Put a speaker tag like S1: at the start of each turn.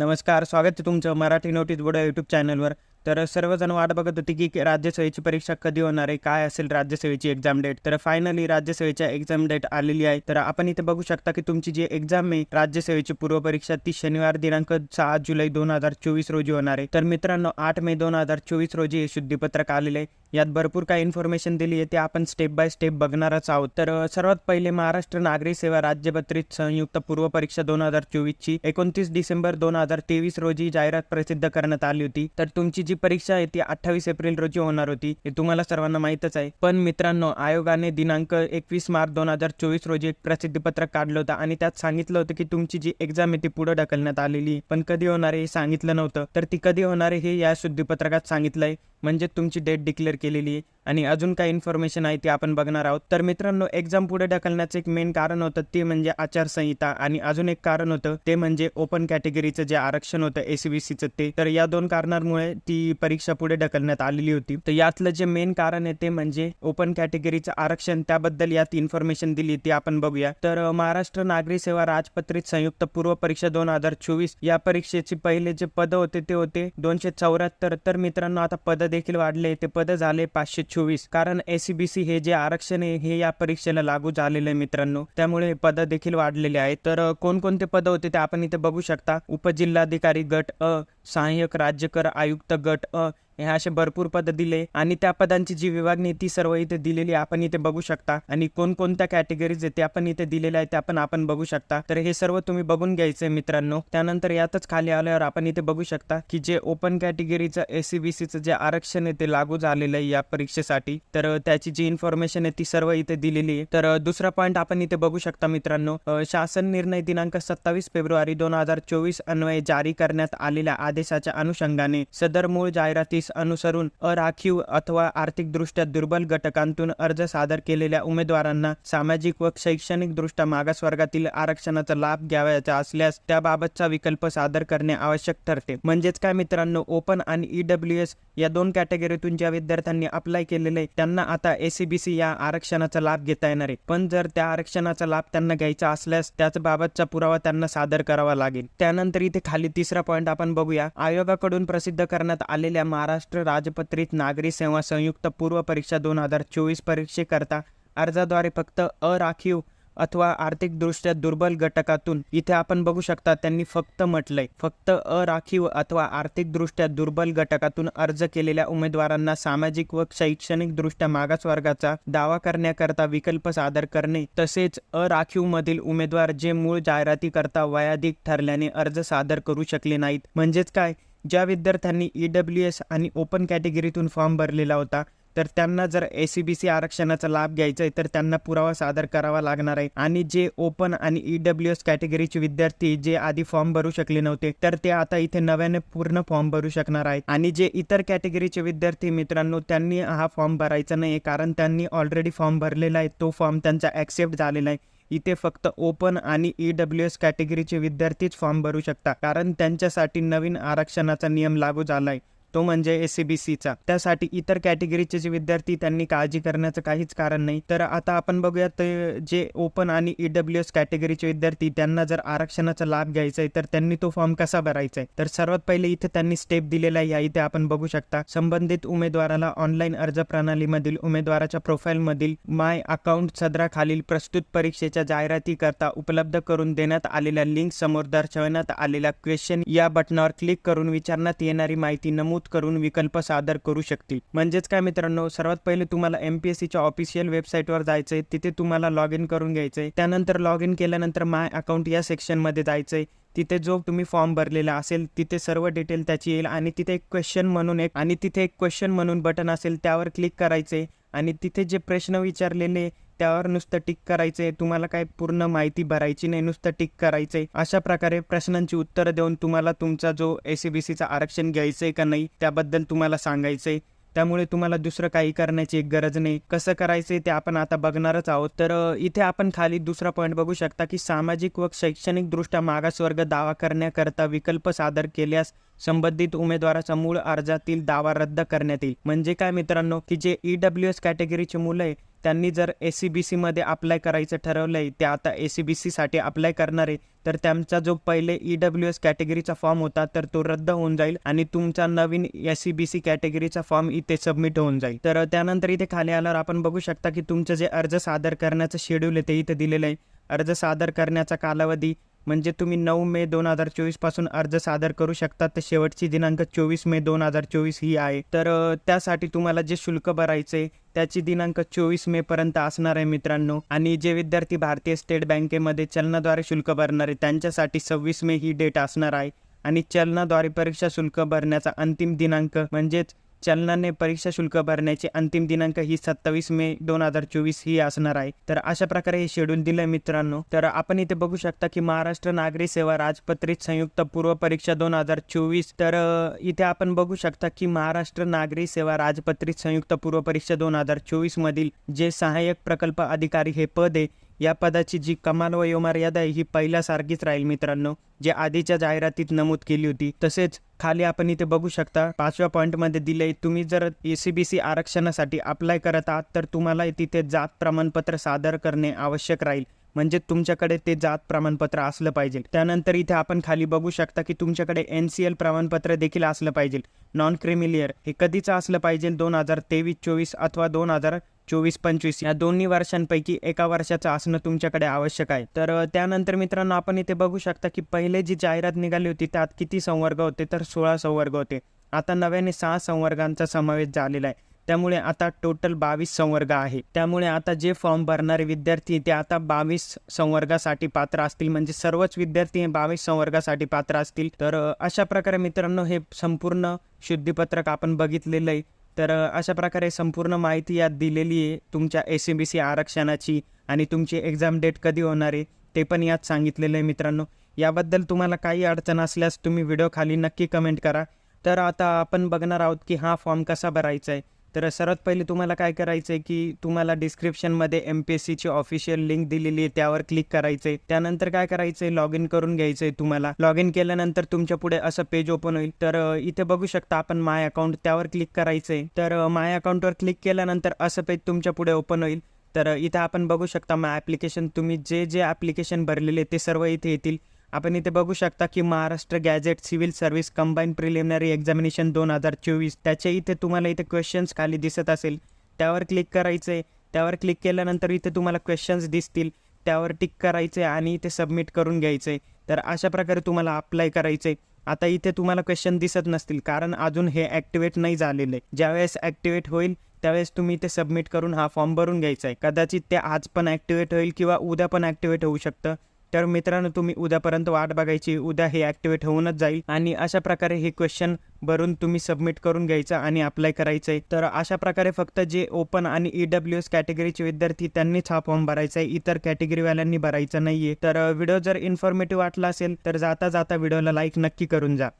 S1: नमस्कार स्वागत आहे तुमचं मराठी नोटीस बोर्ड यूट्यूब चॅनलवर तर सर्वजण वाट बघत होते की राज्यसेवेची परीक्षा कधी होणार आहे काय असेल राज्यसेवेची एक्झाम डेट तर फायनली राज्यसेवेच्या एक्झाम डेट आलेली आहे. तर आपण इथे बघू शकता की तुमची जी एक्झाम आहे राज्यसेवेची पूर्व परीक्षा ती शनिवार दिनांक सहा जुलै दोन हजार चोवीस रोजी होणार आहे. तर मित्रांनो आठ मे दोन हजार चोवीस रोजी हे शुद्धीपत्रक आलेले आहे. यात भरपूर काही इन्फॉर्मेशन दिली आहे. ते आपण स्टेप बाय स्टेप बघणारच आहोत. तर सर्वात पहिले महाराष्ट्र नागरी सेवा राज्यपत्रित संयुक्त पूर्व परीक्षा दोन हजार चोवीसची एकोणतीस डिसेंबर दोन हजार तेवीस रोजी जाहिरात प्रसिद्ध करण्यात आली होती. तर तुमची जी परीक्षा आहे ती अठ्ठावीस एप्रिल रोजी होणार होती. हे तुम्हाला सर्वांना माहीतच आहे. पण मित्रांनो आयोगाने दिनांक एकवीस मार्च दोन हजार चोवीस रोजी एक प्रसिद्धीपत्रक काढलं होतं आणि त्यात सांगितलं होतं की तुमची जी एक्झाम आहे ती पुढे ढकलण्यात आलेली पण कधी होणार आहे हे सांगितलं नव्हतं. तर ती कधी होणार आहे हे या शुद्धीपत्रकात सांगितलंय. म्हणजे तुमची डेट डिक्लेअर केलेली आणि अजून काही इन्फॉर्मेशन आहे ती आपण बघणार आहोत. तर मित्रांनो एक्झाम पुढे ढकलण्याचं एक मेन कारण होतं ते म्हणजे आचारसंहिता. आणि अजून एक कारण होतं ते म्हणजे ओपन कॅटेगरीचं जे आरक्षण होतं एसीबीसीचं ते. तर या दोन कारणांमुळे ती परीक्षा पुढे ढकलण्यात आलेली होती. तर यातलं जे मेन कारण आहे ते म्हणजे ओपन कॅटेगरीचं आरक्षण. त्याबद्दल यात इन्फॉर्मेशन दिली ती आपण बघूया. तर महाराष्ट्र नागरी सेवा राजपत्रित संयुक्त पूर्व परीक्षा दोन हजार चोवीस या परीक्षेचे पहिले जे पद होते ते होते दोनशे चौऱ्याहत्तर. तर मित्रांनो आता पद देखील वाढले. ते पद झाले पाचशे चोवीस. कारण एसीबीसी हे जे आरक्षण आहे हे या परीक्षेला लागू झालेलं आहे मित्रांनो. त्यामुळे पद देखील वाढलेले आहेत. तर कोणकोणते पद होते ते आपण इथे बघू शकता. उपजिल्हाधिकारी गट अ सहाय्यक राज्यकर आयुक्त गट अ हे असे भरपूर पद दिले आणि त्या पदांची जी विभागणी ती सर्व इथे दिलेली आपण इथे बघू शकता. आणि कोणकोणत्या कॅटेगरीज आहेत त्या पण इथे दिलेल्या आहेत त्या पण आपण बघू शकता. तर हे सर्व तुम्ही बघून घ्यायचे मित्रांनो. त्यानंतर यातच खाली आल्यावर आपण इथे बघू शकता की जे ओपन कॅटेगरीचं एसीबीसीचं जे आरक्षण आहे ते लागू झालेलं आहे या परीक्षेसाठी. तर त्याची जी इन्फॉर्मेशन आहे ती सर्व इथे दिलेली आहे. तर दुसरा पॉईंट आपण इथे बघू शकता मित्रांनो. शासन निर्णय दिनांक सत्तावीस फेब्रुवारी दोन हजार चोवीस अन्वये जारी करण्यात आलेल्या आदेशाच्या अनुषंगाने सदर मूळ जाहिरातीस अनुसरून अराखीव अथवा आर्थिकदृष्ट्या दुर्बल घटकांतून अर्ज सादर केलेल्या उमेदवारांना सामाजिक व शैक्षणिक दृष्ट्या मागासवर्गातील आरक्षणाचा लाभ घ्यावयाचा असल्यास त्याबाबतचा विकल्प सादर करणे आवश्यक ठरते. म्हणजेच काय मित्रांनो ओपन आणि ईडब्ल्यू एस या दोन कॅटेगरीतून ज्या विद्यार्थ्यांनी अप्लाय केलेले त्यांना आता एसीबीसी या आरक्षणाचा लाभ घेता येणार आहे. पण जर त्या आरक्षणाचा लाभ त्यांना घ्यायचा असल्यास त्याच बाबतचा पुरावा त्यांना सादर करावा लागेल. त्यानंतर इथे खाली तिसरा पॉईंट आपण बघूया. आयोगाकडून प्रसिद्ध करण्यात आलेल्या महाराष्ट्र महाराष्ट्र राजपत्रित नागरी सेवा संयुक्त पूर्व परीक्षा दोन हजार चोवीस परीक्षेकरता अर्जाद्वारे फक्त अराखीव अथवा आर्थिकदृष्ट्या दुर्बल घटकातून इथे आपण बघू शकता त्यांनी फक्त म्हटलंय फक्त अराखीव अथवा आर्थिकदृष्ट्या दुर्बल घटकातून अर्ज केलेल्या उमेदवारांना सामाजिक व शैक्षणिक दृष्ट्या मागास दावा करण्याकरता विकल्प सादर करणे तसेच अराखीव मधील उमेदवार जे मूळ जाहिरातीकरता वयाधिक ठरल्याने अर्ज सादर करू शकले नाहीत. म्हणजेच काय? ज्या विद्यार्थ्यांनी ई डब्ल्यू एस आणि ओपन कॅटेगरीतून फॉर्म भरलेला होता तर त्यांना जर ए सी बी सी आरक्षणाचा लाभ घ्यायचा आहे तर त्यांना पुरावा सादर करावा लागणार आहे. आणि जे ओपन आणि ई डब्ल्यू एस कॅटेगरीचे विद्यार्थी जे आधी फॉर्म भरू शकले नव्हते तर ते आता इथे नव्याने पूर्ण फॉर्म भरू शकणार आहेत. आणि जे इतर कॅटेगरीचे विद्यार्थी मित्रांनो त्यांनी हा फॉर्म भरायचा नाही कारण त्यांनी ऑलरेडी फॉर्म भरलेला आहे. तो फॉर्म त्यांचा ॲक्सेप्ट झालेला आहे. इथे फक्त ओपन आणि ईडब्ल्यू एस कॅटेगरीचे विद्यार्थीच फॉर्म भरू शकता कारण त्यांच्यासाठी नवीन आरक्षणाचा नियम लागू झालाय. तो म्हणजे एस सी बी सीचा त्यासाठी इतर कॅटेगरीचे जे विद्यार्थी त्यांनी काळजी करण्याचं काहीच कारण नाही. तर आता आपण बघूया जे ओपन आणि ई डब्ल्यू एस कॅटेगरीचे विद्यार्थी त्यांना जर आरक्षणाचा लाभ घ्यायचा आहे तर त्यांनी तो फॉर्म कसा भरायचा आहे? तर सर्वात पहिले इथे त्यांनी स्टेप दिलेला आहे. या इथे आपण बघू शकता संबंधित उमेदवाराला ऑनलाईन अर्ज प्रणालीमधील उमेदवाराच्या प्रोफाईलमधील माय अकाउंट सदराखालील प्रस्तुत परीक्षेच्या जाहिरातीकरता उपलब्ध करून देण्यात आलेल्या लिंक समोर दर्शवण्यात आलेल्या क्वेश्चन या बटनावर क्लिक करून विचारण्यात येणारी माहिती नमूद करून विकल्प सादर करू शकतील. म्हणजेच काय मित्रांनो सर्वात पहिले तुम्हाला एमपीएससीच्या ऑफिशियल वेबसाईटवर जायचंय. तिथे तुम्हाला लॉग इन करून घ्यायचंय. त्यानंतर लॉग इन केल्यानंतर माय अकाउंट या सेक्शनमध्ये जायचंय. तिथे जो तुम्ही फॉर्म भरलेला असेल तिथे सर्व डिटेल त्याची येईल आणि तिथे एक क्वेश्चन म्हणून एक आणि तिथे एक क्वेश्चन म्हणून बटन असेल त्यावर क्लिक करायचे आणि तिथे जे प्रश्न विचारलेले त्यावर नुसतं टिक करायचंय तुम्हाला काय पूर्ण माहिती भरायची नाही नुसतं टिक करायचंय. अशा प्रकारे प्रश्नांची उत्तरं देऊन तुम्हाला तुमचा जो एसीबीसीचा आरक्षण घ्यायचंय का नाही त्याबद्दल तुम्हाला सांगायचंय. त्यामुळे तुम्हाला दुसरं काही करण्याची एक गरज नाही. कसं करायचंय ते आपण आता बघणारच आहोत. तर इथे आपण खाली दुसरा पॉईंट बघू शकता की सामाजिक व शैक्षणिक दृष्ट्या मागासवर्ग दावा करण्याकरता विकल्प सादर केल्यास संबंधित उमेदवाराचा मूळ अर्जातील दावा रद्द करण्यात येईल. म्हणजे काय मित्रांनो की जे ईडब्ल्यू एस कॅटेगरीचे मुलं आहे त्यांनी जर ए सी बी सीमध्ये अप्लाय करायचं ठरवलं आहे ते आता ए सी बी सीसाठी अप्लाय करणार आहे तर त्यांचा जो पहिले ई डब्ल्यू एस कॅटेगरीचा फॉर्म होता तर तो रद्द होऊन जाईल आणि तुमचा नवीन एस सी बी सी कॅटेगरीचा फॉर्म इथे सबमिट होऊन जाईल. तर त्यानंतर इथे खाली आल्यावर आपण बघू शकता की तुमचं जे अर्ज सादर करण्याचं शेड्यूल आहे ते इथे दिलेलं आहे. अर्ज सादर करण्याचा कालावधी म्हणजे तुम्ही नऊ मे दोन हजार चोवीसपासून अर्ज सादर करू शकता. तर शेवटची दिनांक चोवीस मे दोन हजार चोवीस ही आहे. तर त्यासाठी तुम्हाला जे शुल्क भरायचे त्याची दिनांक चोवीस मे पर्यंत असणार आहे मित्रांनो. आणि जे विद्यार्थी भारतीय स्टेट बँकेमध्ये चलनाद्वारे शुल्क भरणार आहे त्यांच्यासाठी सव्वीस मे ही डेट असणार आहे. आणि चलनाद्वारे परीक्षा शुल्क भरण्याचा अंतिम दिनांक म्हणजेच चलनाने परीक्षा शुल्क भरण्याचे अंतिम दिनांक ही सत्तावीस मे दोन हजार चोवीस ही असणार आहे. तर अशा प्रकारे हे शेड्यूल दिलंय मित्रांनो. तर आपण इथे बघू शकता की महाराष्ट्र नागरी सेवा राजपत्रित संयुक्त पूर्व परीक्षा दोन हजार चोवीस. तर इथे आपण बघू शकता की महाराष्ट्र नागरी सेवा राजपत्रित संयुक्त पूर्व परीक्षा दोन हजार चोवीस मधील जे सहाय्यक प्रकल्प अधिकारी हे पद आहे या पदाची जी कमाल वयोमर्यादा आहे ही पहिल्यासारखीच राहील मित्रांनो. जे आधीच्या जाहिरातीत नमूद केली होती तसेच खाली आपण इथे बघू शकता पाचव्या पॉईंटमध्ये दिले तुम्ही जर ए सी बी सी आरक्षणासाठी अप्लाय करत आहात तर तुम्हाला तिथे जात प्रमाणपत्र सादर करणे आवश्यक राहील. म्हणजे तुमच्याकडे ते जात प्रमाणपत्र असलं पाहिजे. त्यानंतर इथे आपण खाली बघू शकता की तुमच्याकडे एन सी एल प्रमाणपत्र देखील असलं पाहिजे. नॉन क्रिमिलियर हे कधीचं असलं पाहिजे? दोन हजार तेवीस चोवीस अथवा दोन हजार चोवीस पंचवीस या दोन्ही वर्षांपैकी एका वर्षाचं असणं तुमच्याकडे आवश्यक आहे. तर त्यानंतर मित्रांनो आपण इथे बघू शकता की पहिले जी जाहिरात निघाली होती त्यात किती संवर्ग होते? तर सोळा संवर्ग होते. आता नव्याने सहा संवर्गांचा समावेश झालेला आहे. त्यामुळे आता टोटल बावीस संवर्ग आहे. त्यामुळे आता जे फॉर्म भरणारे विद्यार्थी ते आता बावीस संवर्गासाठी पात्र असतील. म्हणजे सर्वच विद्यार्थी हे बावीस संवर्गासाठी पात्र असतील. तर अशा प्रकारे मित्रांनो हे संपूर्ण शुद्धीपत्रक आपण बघितलेलं आहे. तर अशा प्रकारे संपूर्ण माहिती यात दिलेली आहे. तुमच्या एस सी बी सी आरक्षणाची आणि तुमची एक्झाम डेट कधी होणार आहे ते पण यात सांगितलेलं आहे मित्रांनो. याबद्दल तुम्हाला काही अडचण असल्यास तुम्ही व्हिडिओ खाली नक्की कमेंट करा. तर आता आपण बघणार आहोत की हा फॉर्म कसा भरायचा आहे. तर सर्वात पहिले तुम्हाला काय करायचं आहे की तुम्हाला डिस्क्रिप्शनमध्ये एम पी एस सीची ऑफिशियल लिंक दिलेली आहे त्यावर क्लिक करायचं आहे त्यानंतर काय करायचं आहे लॉग इन करून घ्यायचं आहे तुम्हाला. लॉग इन केल्यानंतर तुमच्यापुढे असं पेज ओपन होईल. तर इथे बघू शकता आपण माय अकाउंट त्यावर क्लिक करायचं आहे तर माय अकाउंटवर क्लिक केल्यानंतर असं पेज तुमच्यापुढे ओपन होईल. तर इथं इथे आपण बघू शकता माय ॲप्लिकेशन तुम्ही जे जे ॲप्लिकेशन भरलेले ते सर्व इथे येतील. आपण इथे बघू शकता की Maharashtra gazette civil service combine preliminary examination दोन हजार चोवीस त्याचे इथे तुम्हाला इथे क्वेश्चन्स खाली दिसत असेल. त्यावर क्लिक करायचं आहे त्यावर क्लिक केल्यानंतर इथे तुम्हाला क्वेश्चन्स दिसतील. त्यावर टिक करायचे आणि इथे सबमिट करून घ्यायचे तर अशा प्रकारे तुम्हाला अप्लाय करायचं आहे आता इथे तुम्हाला क्वेश्चन दिसत नसतील कारण अजून हे ॲक्टिवेट नाही झालेलं आहे. ज्यावेळेस ॲक्टिवेट होईल त्यावेळेस तुम्ही ते सबमिट करून हा फॉर्म भरून घ्यायचा आहे. कदाचित ते आज पण ॲक्टिवेट होईल किंवा उद्या पण ॲक्टिवेट होऊ शकतं. तर मित्रांनो तुम्ही उद्यापर्यंत वाट बघायची उद्या हे ॲक्टिवेट होऊनच जाईल. आणि अशा प्रकारे हे क्वेश्चन भरून तुम्ही सबमिट करून घ्यायचं आणि अप्लाय करायचं आहे तर अशा प्रकारे फक्त जे ओपन आणि ई डब्ल्यू एस कॅटेगरीचे विद्यार्थी त्यांनीच हा फॉर्म भरायचा आहे इतर कॅटेगरीवाल्यांनी भरायचा नाहीये. तर व्हिडिओ जर इन्फॉर्मेटिव्ह वाटला असेल तर जाता जाता व्हिडिओला लाईक नक्की करून जा.